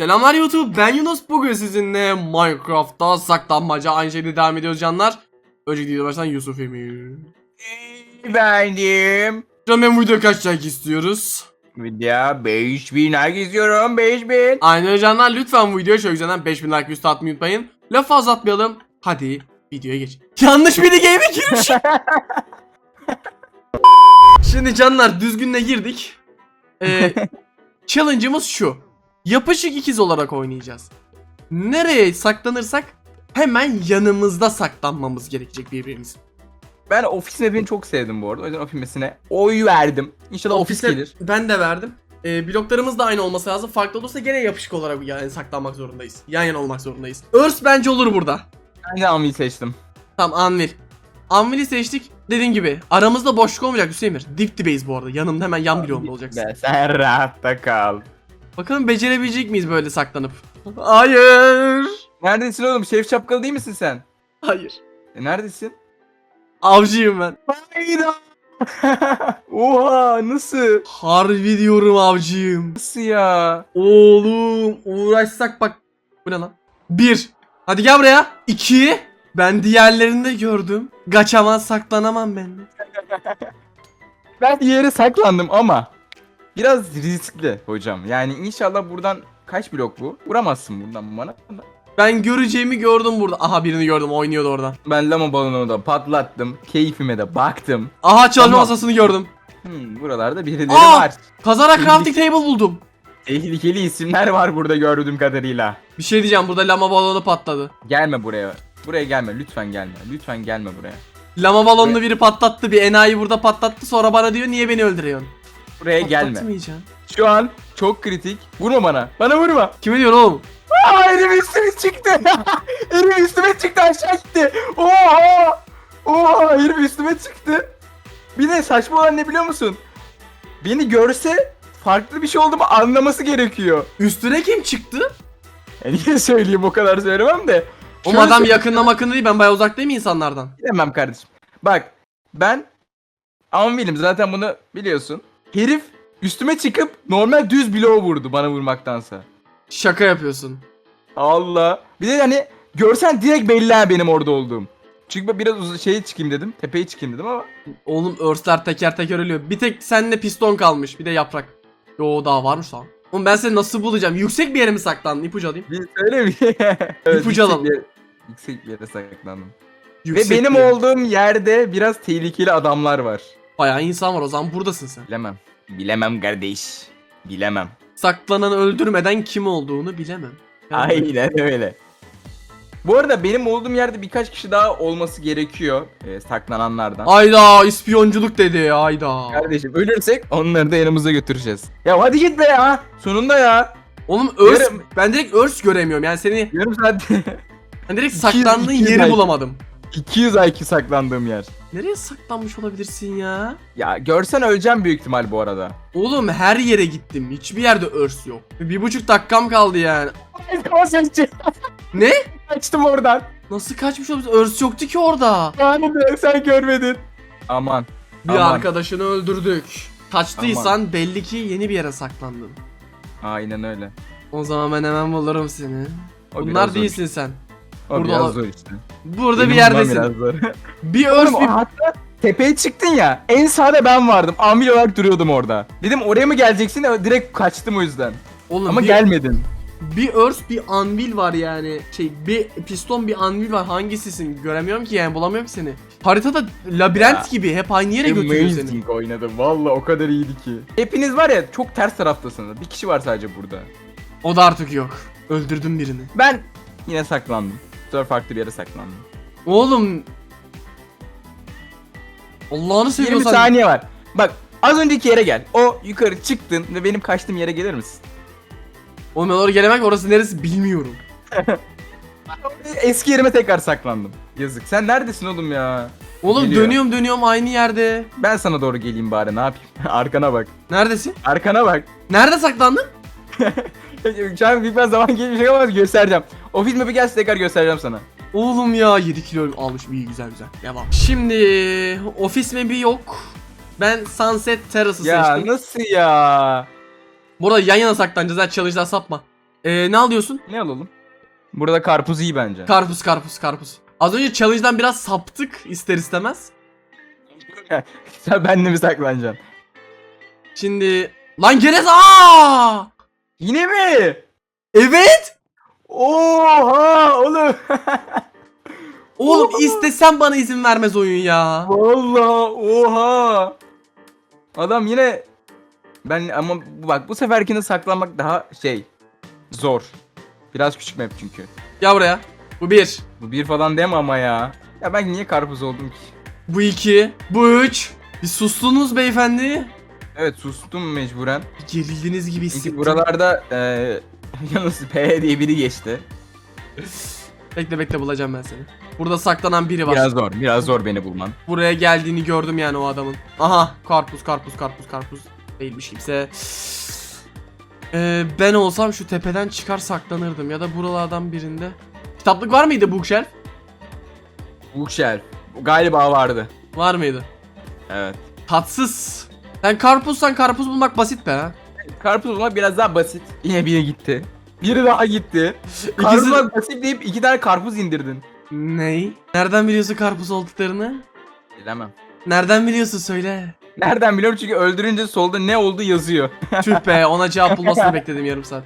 Selamlar YouTube ben Yunus bugün sizinle Minecraft'ta saklanmaca aynı şekilde devam ediyoruz canlar. Önceki videoda baştan Yusuf Emir. Efendim. Canım ben bu videoya kaç like istiyoruz? Video 5000 like istiyorum 5000. Aynen öyle canlar lütfen bu videoya şöyle güzelden 5000 like üstü atmayı unutmayın. Lafı fazla atmayalım. Hadi videoya geç. Yanlış bir game'e girmiş. Şimdi canlar düzgünle girdik. Ee, challenge'ımız şu. Yapışık ikiz olarak oynayacağız. Nereye saklanırsak hemen yanımızda saklanmamız gerekecek birbirimiz. Ben ofis map'ini çok sevdim bu arada. O yüzden ofis map'ine oy verdim. İnşallah ofis gelir. Ben de verdim. Ee, bloklarımız da aynı olması lazım. Farklı olursa gene yapışık olarak yani saklanmak zorundayız. Yan yana olmak zorundayız. Örs bence olur burada. Ben de Amil'i seçtim. Tamam Anvil. Anvil'i seçtik. Dediğim gibi aramızda boşluk olmayacak Hüseyin Dip dibeyiz bu arada. Yanımda hemen yan bloğumda olacaksın. Sen rahatta kal. Bakalım becerebilecek miyiz böyle saklanıp? Hayır. Neredesin oğlum? Şef şapkalı değil misin sen? Hayır. E, neredesin? Avcıyım ben. Hayda. Oha nasıl? Harbi diyorum avcıyım. Nasıl ya? Oğlum uğraşsak bak. Bu ne lan? Bir. Hadi gel buraya. İki. Ben diğerlerini de gördüm. Kaçamaz saklanamam ben de. Ben yere saklandım ama biraz riskli hocam. Yani inşallah buradan kaç blok bu? Vuramazsın buradan bana. Ben göreceğimi gördüm burada. Aha birini gördüm oynuyordu oradan. Ben lama balonumu da patlattım. Keyfime de baktım. Aha çalışma Tamam. masasını gördüm. Hmm, buralarda birileri Aa! var. Kazara crafting table buldum. Tehlikeli isimler var burada gördüğüm kadarıyla. Bir şey diyeceğim burada lama balonu patladı. Gelme buraya. Buraya gelme. Lütfen gelme. Lütfen gelme buraya. Lama balonunu biri patlattı bir enayi burada patlattı sonra bana diyor niye beni öldürüyorsun? Buraya gelme. Şu an çok kritik. Vurma bana. Bana vurma. Kime diyor oğlum? Aa elim üstüme çıktı. elim üstüme çıktı aşağı gitti. Oha. Oha elim üstüme çıktı. Bir de saçma olan ne biliyor musun? Beni görse farklı bir şey olduğumu anlaması gerekiyor. Üstüne kim çıktı? E niye söyleyeyim o kadar söylemem de. O Şöyle adam söyleyeyim. yakında makında değil ben bayağı uzaktayım insanlardan. Bilemem kardeşim. Bak ben Anvil'im zaten bunu biliyorsun. Herif üstüme çıkıp normal düz bloğu vurdu bana vurmaktansa. Şaka yapıyorsun. Allah. Bir de hani görsen direkt belli ha benim orada olduğum. Çünkü ben biraz uz- şeye çıkayım dedim. Tepeye çıkayım dedim ama. Oğlum örsler teker teker ölüyor. Bir tek sende piston kalmış bir de yaprak. Yo daha varmış lan. Oğlum ben seni nasıl bulacağım? Yüksek bir yere mi saklandın? İpucu alayım. Bir söyle mi? evet, İpucu yüksek alalım. bir yere- Yüksek bir yere saklandım. Yüksek Ve benim bir yer. olduğum yerde biraz tehlikeli adamlar var. Bayağı insan var o zaman buradasın sen. Bilemem. Bilemem kardeş. Bilemem. Saklananı öldürmeden kim olduğunu bilemem. Aynen öyle. Bu arada benim olduğum yerde birkaç kişi daha olması gerekiyor e, saklananlardan. Ayda ispiyonculuk dedi ayda. Kardeşim ölürsek onları da yanımıza götüreceğiz. Ya hadi git be ya. Sonunda ya. Oğlum örs Yarım- ben direkt örs göremiyorum yani seni Yarım saat ben direkt 200 saklandığın 200 yeri ay. bulamadım. 200 IQ saklandığım yer. Nereye saklanmış olabilirsin ya? Ya görsen öleceğim büyük ihtimal bu arada. Oğlum her yere gittim. Hiçbir yerde örs yok. Bir buçuk dakikam kaldı yani. Ne? Kaçtım oradan. Nasıl kaçmış olabilir? Örs yoktu ki orada. Yani de sen görmedin. Aman. Bir Aman. arkadaşını öldürdük. Kaçtıysan belli ki yeni bir yere saklandın. Aynen öyle. O zaman ben hemen bulurum seni. O Bunlar zor. değilsin sen. O Burada biraz zor işte. Burada Benim bir yerdesin. biraz zor. Bir örs Oğlum, bir... hatta tepeye çıktın ya. En sağda ben vardım. Amil olarak duruyordum orada. Dedim oraya mı geleceksin? Direkt kaçtım o yüzden. Oğlum Ama bir, gelmedin. bir örs bir anvil var yani. Şey bir piston bir anvil var. Hangisisin? Göremiyorum ki yani bulamıyorum ki seni. Haritada labirent Ya. gibi hep aynı yere götürüyor seni. Amazing oynadım. Valla o kadar iyiydi ki. Hepiniz var ya çok ters taraftasınız. Bir kişi var sadece burada. O da artık yok. Öldürdüm birini. Ben yine saklandım. Sefer farklı bir yere saklandım. Oğlum. Allah'ını 20 seviyorsan. saniye var. Bak az önceki yere gel. O yukarı çıktın ve benim kaçtığım yere gelir misin? Oğlum ben oraya gelemek orası neresi bilmiyorum. Eski yerime tekrar saklandım. Yazık. Sen neredesin oğlum ya? Oğlum Geliyor. dönüyorum dönüyorum aynı yerde. Ben sana doğru geleyim bari ne yapayım? Arkana bak. Neredesin? Arkana bak. Nerede saklandın? Şu an bir zaman gelmiş ama göstereceğim. Ofis map'i gelse tekrar göstereceğim sana. Oğlum ya 7 kilo almış iyi güzel güzel. Devam. Şimdi ofis map'i yok. Ben Sunset Terrace'ı Ya seçtim. nasıl ya? Burada yan yana saklanacağız ha challenge'dan sapma. Ee, ne alıyorsun? Ne alalım? Burada karpuz iyi bence. Karpuz karpuz karpuz. Az önce challenge'dan biraz saptık ister istemez. Sen benle mi saklanacaksın? Şimdi lan gene aa! Yine mi? Evet. Oha oğlum. Oğlum istesem bana izin vermez oyun ya. Vallahi oha. Adam yine ben ama bak bu seferkinde saklanmak daha şey zor. Biraz küçük map çünkü. Gel buraya. Bu bir. Bu bir falan deme ama ya. Ya ben niye karpuz oldum ki? Bu iki. Bu üç. Bir sustunuz beyefendi. Evet sustum mecburen. Gerildiniz gibi hissettim. Çünkü buralarda eee yalnız P diye biri geçti. Bekle bekle bulacağım ben seni. Burada saklanan biri var. Biraz zor, biraz zor beni bulman. Buraya geldiğini gördüm yani o adamın. Aha karpuz karpuz karpuz karpuz. Değilmiş kimse. Ee, ben olsam şu tepeden çıkar saklanırdım ya da buralardan birinde. Kitaplık var mıydı bookshelf? Bookshelf. Galiba vardı. Var mıydı? Evet. Tatsız. Sen karpuzsan karpuz bulmak basit be ha. Karpuz bulmak biraz daha basit. Yine biri gitti. Biri daha gitti. İkisi- Karpuz bulmak basit deyip iki tane karpuz indirdin. Ney? Nereden biliyorsun karpuz olduklarını? Bilemem. Nereden biliyorsun söyle. Nereden biliyorum çünkü öldürünce solda ne oldu yazıyor. Tüh be ona cevap bulmasını bekledim yarım saat.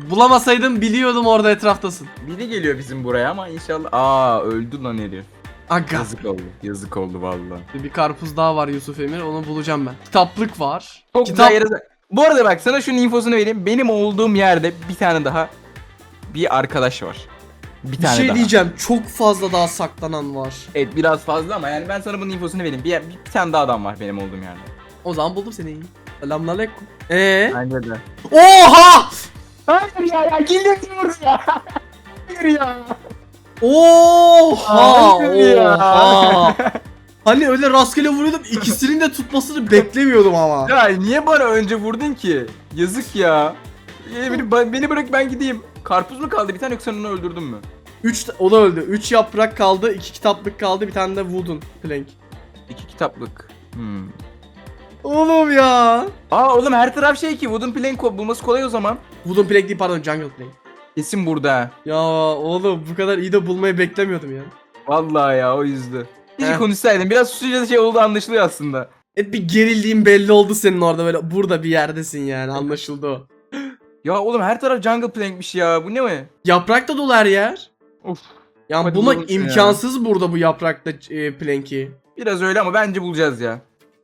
Bulamasaydım biliyordum orada etraftasın. Biri geliyor bizim buraya ama inşallah. Aa öldü lan herif. Aga. Yazık oldu. Yazık oldu valla. Bir karpuz daha var Yusuf Emir onu bulacağım ben. Kitaplık var. Çok Kitap... güzel yere... Bu arada bak sana şunun infosunu vereyim. Benim olduğum yerde bir tane daha bir arkadaş var. Bir Bir tane şey daha. diyeceğim çok fazla daha saklanan var. Evet biraz fazla ama yani ben sana bunun infosunu vereyim. Bir, bir, bir tane daha adam var benim olduğum yerde. O zaman buldum seni. Selamünaleyküm. Ee? Bence de. Oha! Hayır ya ya geliyor ya. Hayır ya. Oha! Hayır ya. Oha! Hani öyle rastgele vuruyordum ikisinin de tutmasını beklemiyordum ama. Ya niye bana önce vurdun ki? Yazık ya. Ya Beni, beni bırak ben gideyim. Karpuz mu kaldı bir tane yoksa onu öldürdün mü? 3 o da öldü. 3 yaprak kaldı, 2 kitaplık kaldı, bir tane de wooden plank. İki kitaplık. Hmm. Oğlum ya. Aa oğlum her taraf şey ki wooden plank bulması kolay o zaman. Wooden plank değil pardon jungle plank. Kesin burada. Ya oğlum bu kadar iyi de bulmayı beklemiyordum ya. Vallahi ya o yüzdü. Hiç Heh. konuşsaydın biraz susunca şey oldu anlaşılıyor aslında. Hep bir gerildiğim belli oldu senin orada böyle burada bir yerdesin yani anlaşıldı o. Ya oğlum her taraf jungle plankmiş ya bu ne o? Yaprak da dolu her yer. Of. Yani Hadi bulmak bulalım ya. imkansız burada bu yaprakta e, planki. Biraz öyle ama bence bulacağız ya.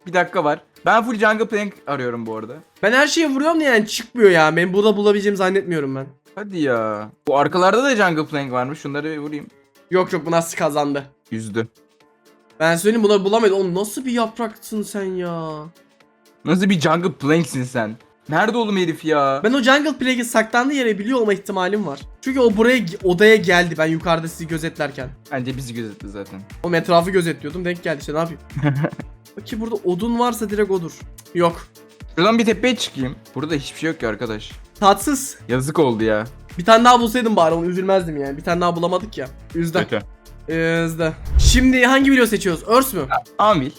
Bir dakika var. Ben full jungle plank arıyorum bu arada. Ben her şeye vuruyorum da yani çıkmıyor ya. Ben burada bulabileceğimi zannetmiyorum ben. Hadi ya. Bu arkalarda da jungle plank varmış. Şunları bir vurayım. Yok yok bu nasıl kazandı. Yüzdü. Ben söyleyeyim bunları bulamayız. Oğlum nasıl bir yapraksın sen ya? Nasıl bir jungle planksin sen? Nerede oğlum herif ya? Ben o jungle plague'in saklandığı yere biliyor olma ihtimalim var. Çünkü o buraya odaya geldi ben yukarıda sizi gözetlerken. Bence bizi gözetti zaten. O etrafı gözetliyordum denk geldi işte ne yapayım. Ki burada odun varsa direkt odur. Yok. Şuradan bir tepeye çıkayım. Burada hiçbir şey yok ki arkadaş. Tatsız. Yazık oldu ya. Bir tane daha bulsaydım bari onu üzülmezdim yani. Bir tane daha bulamadık ya. Üzdü. Kötü. Üzdü. Şimdi hangi video seçiyoruz? Örs mü? Amil.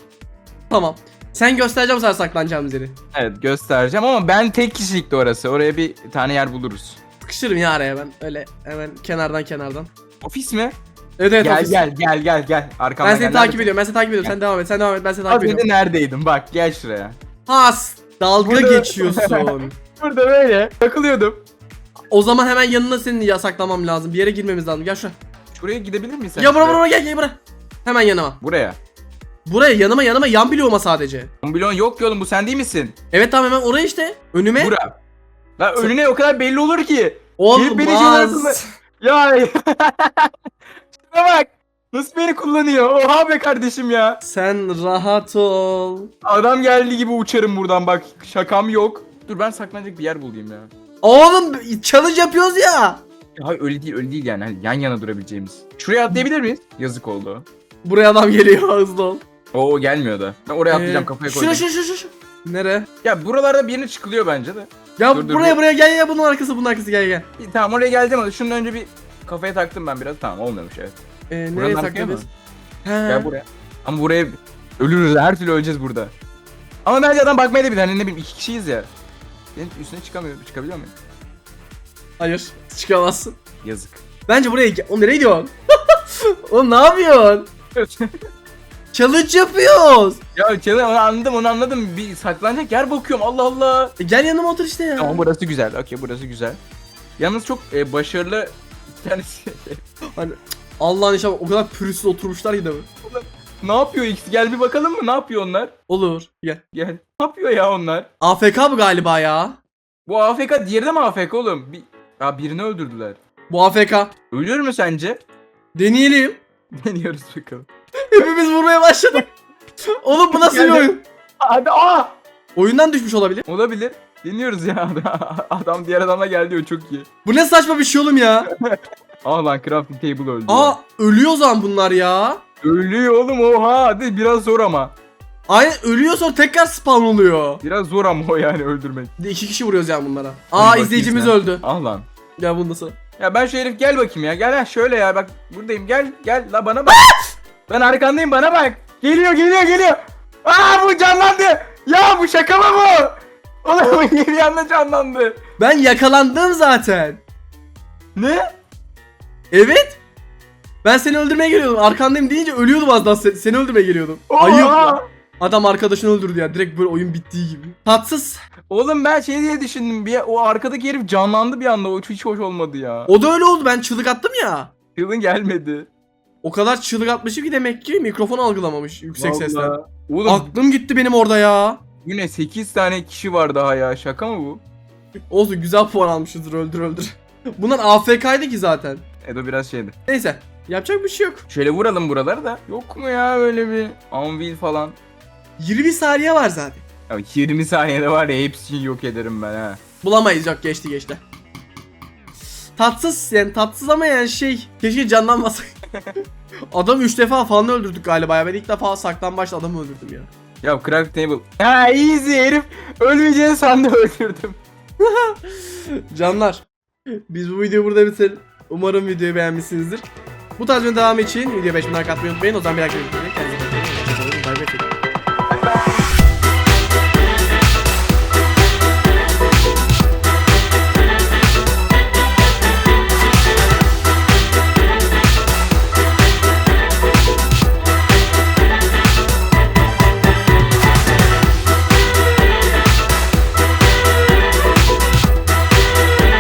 Tamam. Sen göstereceğim sana saklanacağımız yeri. Evet göstereceğim ama ben tek kişilikti orası. Oraya bir tane yer buluruz. Sıkışırım ya araya ben. Öyle hemen kenardan kenardan. Ofis mi? Evet evet gel ofis. gel gel gel gel. Arkamdan Ben seni gel. takip Nerede- ediyorum. Ben seni takip ediyorum. Sen devam et. Sen devam et. Ben seni takip önce ediyorum. neredeydin? Bak gel şuraya. Has. Dalga Burada- geçiyorsun. Burada böyle takılıyordum. o zaman hemen yanına seni yasaklamam lazım. Bir yere girmemiz lazım. Gel şuraya. Şuraya gidebilir miyiz? sen? Ya bura bura gel gel bura. Hemen yanıma. Buraya. Buraya yanıma yanıma yan bloğuma sadece. Milyon yok ki oğlum bu sen değil misin? Evet tamam hemen oraya işte. Önüme. Bura. Lan önüne o kadar belli olur ki. Olmaz. beni şeyin arasında- Ya. Şuna bak. Nasıl beni kullanıyor? Oha be kardeşim ya. Sen rahat ol. Adam geldi gibi uçarım buradan bak. Şakam yok. Dur ben saklanacak bir yer bulayım ya. Oğlum challenge yapıyoruz ya. Hayır öyle değil öyle değil yani. Hani yan yana durabileceğimiz. Şuraya atlayabilir miyiz? Yazık oldu. Buraya adam geliyor hızlı ol. Oo gelmiyor da. Ben oraya atlayacağım Ee, kafaya koydum. Şura şura şura. Nere? Ya buralarda bir yerine çıkılıyor bence de. Ya Dur, dur, buraya dur. buraya gel ya bunun arkası bunun arkası gel gel. İyi, Tamam oraya geleceğim ama şunun önce bir kafaya taktım ben biraz. Tamam olmuyormuş evet. Ee, nereye Buranın arkaya mı? He. Gel buraya. Ama buraya ölürüz her türlü öleceğiz burada. Ama bence adam bakmaya da bilir. Hani ne bileyim iki kişiyiz ya. Benim üstüne çıkamıyorum. Çıkabiliyor muyum? Hayır. Çıkamazsın. Yazık. Bence buraya. Oğlum nereye gidiyorsun? Oğlum ne yapıyorsun? Challenge yapıyoruz. ya Çelen onu anladım onu anladım. Bir saklanacak yer bakıyorum Allah Allah. E, gel yanıma otur işte ya. Tamam burası güzel. Okey burası güzel. Yalnız çok e, başarılı bir tanesi. Hani Allah'ın inşallah o kadar pürüzsüz oturmuşlar ki de? Ne yapıyor X? Gel bir bakalım mı? Ne yapıyor onlar? Olur. Gel. Gel. Ne yapıyor ya onlar? AFK bu galiba ya. Bu AFK diğeri de mi AFK oğlum? Bir... Ya birini öldürdüler. Bu AFK. Ölür mü sence? Deneyelim. Deniyoruz bakalım. Hepimiz vurmaya başladık. Oğlum bu nasıl bir oyun? Hadi aa! Oyundan düşmüş olabilir. Olabilir. Deniyoruz ya. Adam diğer adama geldi o çok iyi. Bu ne saçma bir şey oğlum ya. Aa lan crafting table öldü. Aa ölüyor o zaman bunlar ya. Ölüyor oğlum oha. Hadi biraz zor ama. Aynen ölüyor sonra tekrar spawn oluyor. Biraz zor ama o yani öldürmek. Bir de iki kişi vuruyoruz yani bunlara. Aa bakayım izleyicimiz sen. öldü. Al lan. Ya bu nasıl? Ya ben şu herif gel bakayım ya. Gel ha şöyle ya bak buradayım gel gel la bana bak. ben arkandayım bana bak. Geliyor geliyor geliyor. Aa bu canlandı. Ya bu şaka mı bu? Oğlum bir anda canlandı. Ben yakalandım zaten. Ne? Evet. Ben seni öldürmeye geliyordum. Arkandayım deyince ölüyordum az daha. Se- Seni öldürmeye geliyordum. Oha! Ayıp. Adam arkadaşını öldürdü ya. Direkt böyle oyun bittiği gibi. Tatsız. Oğlum ben şey diye düşündüm. Bir, o arkadaki herif canlandı bir anda. O hiç hoş olmadı ya. O da öyle oldu. Ben çığlık attım ya. Yılın gelmedi. O kadar çığlık atmışım ki demek ki mikrofon algılamamış yüksek Vallahi. sesten. Oğlum Aklım gitti benim orada ya. bu ne 8 tane kişi var daha ya. Şaka mı bu? Olsun güzel puan almışızdır öldür öldür. Bunlar AFK'ydı ki zaten. Edo biraz şeydi. Neyse. Yapacak bir şey yok. Şöyle vuralım buraları da. Yok mu ya öyle bir anvil falan? 20 saniye var zaten. Ya 20 saniyede var ya hepsini yok ederim ben ha. Bulamayız yok geçti geçti. Tatsız yani tatsız ama yani şey keşke canlanmasak. Adam 3 defa falan öldürdük galiba ya. Ben ilk defa saklambaçla adamı öldürdüm ya. Ya craft table. Ha easy herif. Ölmeyeceğini sandı öldürdüm. Canlar. Biz bu videoyu burada bitirelim. Umarım videoyu beğenmişsinizdir. Bu tarz videonun devamı için videoya 5 bin like atmayı unutmayın. O zaman bir dakika. Kendinize iyi bakın. Bay bay.